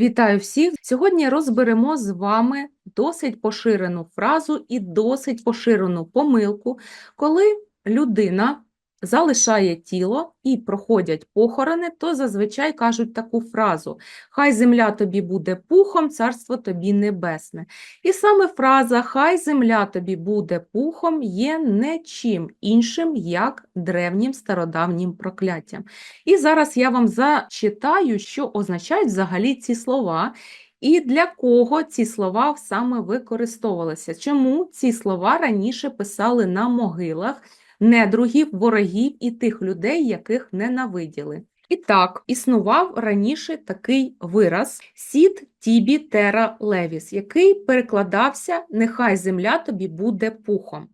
Вітаю всіх! Сьогодні розберемо з вами досить поширену фразу і досить поширену помилку, коли людина залишає тіло і проходять похорони, то зазвичай кажуть таку фразу: Хай земля тобі буде пухом, царство тобі небесне. І саме фраза Хай земля тобі буде пухом є не чим іншим, як древнім стародавнім прокляттям. І зараз я вам зачитаю, що означають взагалі ці слова. І для кого ці слова саме використовувалися? Чому ці слова раніше писали на могилах недругів, ворогів і тих людей, яких ненавиділи? І так, існував раніше такий вираз сід тібі тера левіс, який перекладався Нехай земля тобі буде пухом.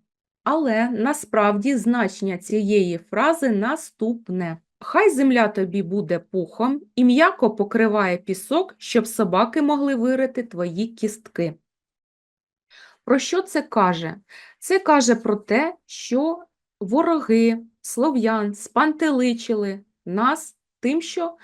Але насправді значення цієї фрази наступне. Хай земля тобі буде пухом і м'яко покриває пісок, щоб собаки могли вирити твої кістки. Про що це каже? Це каже про те, що вороги слов'ян спантеличили нас тим, що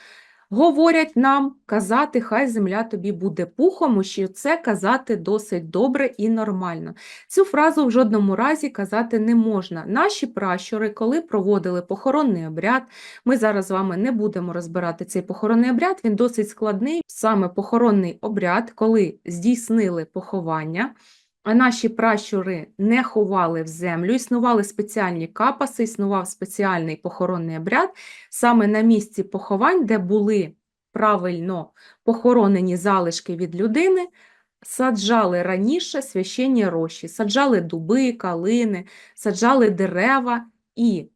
говорять нам казати, хай земля тобі буде пухом, що це казати досить добре і нормально. Цю фразу в жодному разі казати не можна. Наші пращури, коли проводили похоронний обряд, ми зараз з вами не будемо розбирати цей похоронний обряд, він досить складний. Саме похоронний обряд, коли здійснили поховання. А наші пращури не ховали в землю, існували спеціальні капаси, існував спеціальний похоронний обряд. Саме на місці поховань, де були правильно похоронені залишки від людини, саджали раніше священні рощі, саджали дуби, калини, саджали дерева і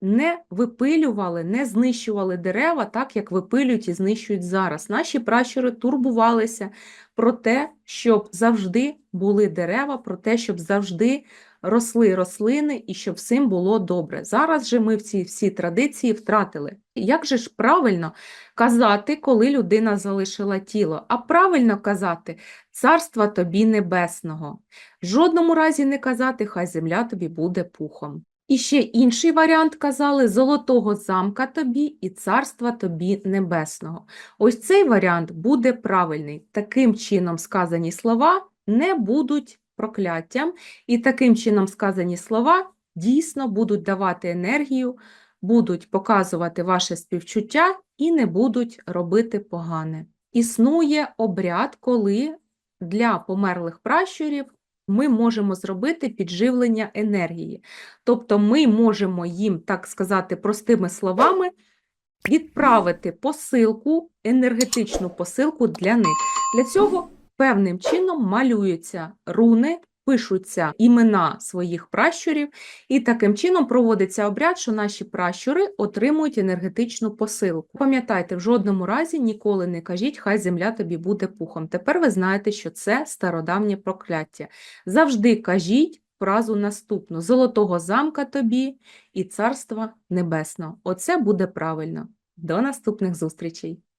не випилювали, не знищували дерева так, як випилюють і знищують зараз. Наші пращури турбувалися про те, щоб завжди були дерева, про те, щоб завжди росли рослини і щоб всім було добре. Зараз же ми ці всі традиції втратили. Як же ж правильно казати, коли людина залишила тіло? А правильно казати царства тобі небесного. В жодному разі не казати, хай земля тобі буде пухом. І ще інший варіант казали золотого замка тобі і царства тобі небесного. Ось цей варіант буде правильний. Таким чином сказані слова не будуть прокляттям, і таким чином сказані слова дійсно будуть давати енергію, будуть показувати ваше співчуття і не будуть робити погане. Існує обряд, коли для померлих пращурів ми можемо зробити підживлення енергії. Тобто ми можемо їм, так сказати, простими словами, відправити посилку, енергетичну посилку для них. Для цього певним чином малюються руни пишуться імена своїх пращурів, і таким чином проводиться обряд, що наші пращури отримують енергетичну посилку. Пам'ятайте, в жодному разі ніколи не кажіть, хай земля тобі буде пухом. Тепер ви знаєте, що це стародавнє прокляття. Завжди кажіть фразу наступну: Золотого замка тобі і царства небесного. Оце буде правильно. До наступних зустрічей!